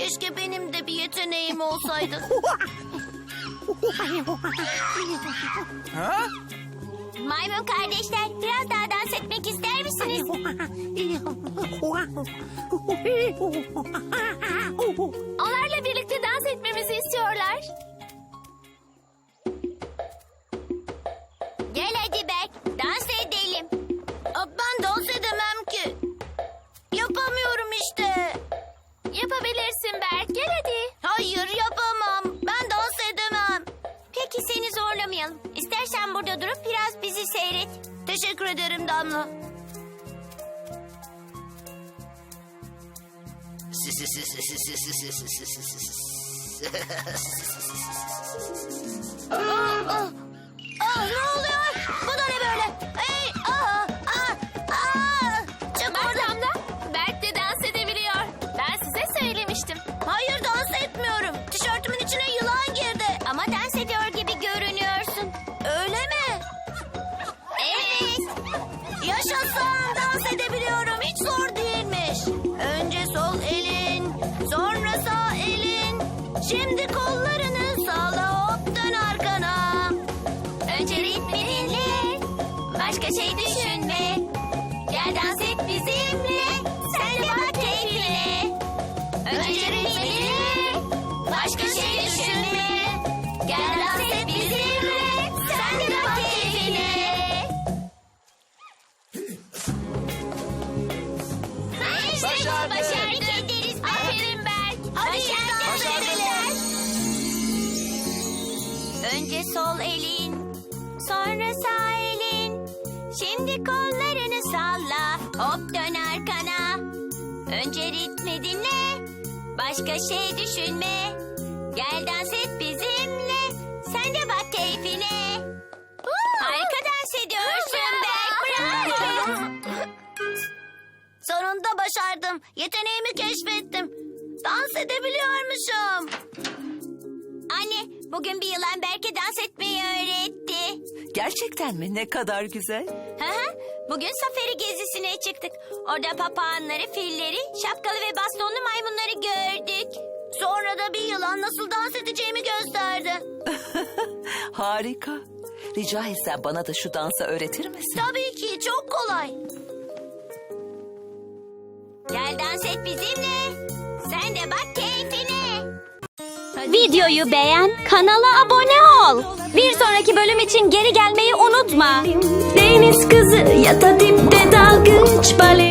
Keşke benim de bir yeteneğim olsaydı. Ha? Maymun kardeşler biraz daha dans etmek ister misiniz? Onlarla birlikte dans etmemizi istiyorlar. Gel hadi Berk, dans edelim. Ben dans edemem ki. Yapamıyorum işte. Yapabilirsin Berk, gel hadi. Hayır yapamam, ben dans edemem. Peki seni zorlamayalım. İstersen burada durup biraz bizi seyret. Teşekkür ederim Damla. Ne kollarını sağla hop dön arkana. Önce ritmi dinle, başka şey düşünme. Gel dans et bizimle, sen de bak keyfine. Önce ritmi dinle, başka şey Önce sol elin, sonra sağ elin. Şimdi kollarını salla, hop dön arkana. Önce ritmi dinle, başka şey düşünme. Gel dans et bizimle, sen de bak keyfine. Harika dans ediyorsun Berk, bravo. Sonunda başardım. Yeteneğimi keşfettim. Dans edebiliyormuşum. Bugün bir yılan Berk'e dans etmeyi öğretti. Gerçekten mi? Ne kadar güzel. Hı hı. Bugün safari gezisine çıktık. Orada papağanları, filleri, şapkalı ve bastonlu maymunları gördük. Sonra da bir yılan nasıl dans edeceğimi gösterdi. Harika. Rica etsem bana da şu dansı öğretir misin? Tabii ki çok kolay. Gel dans et bizimle. Sen de bak keyfine. Videoyu beğen, kanala abone ol. Bir sonraki bölüm için geri gelmeyi unutma. Deniz kızı ya da dipte dalgıç baleri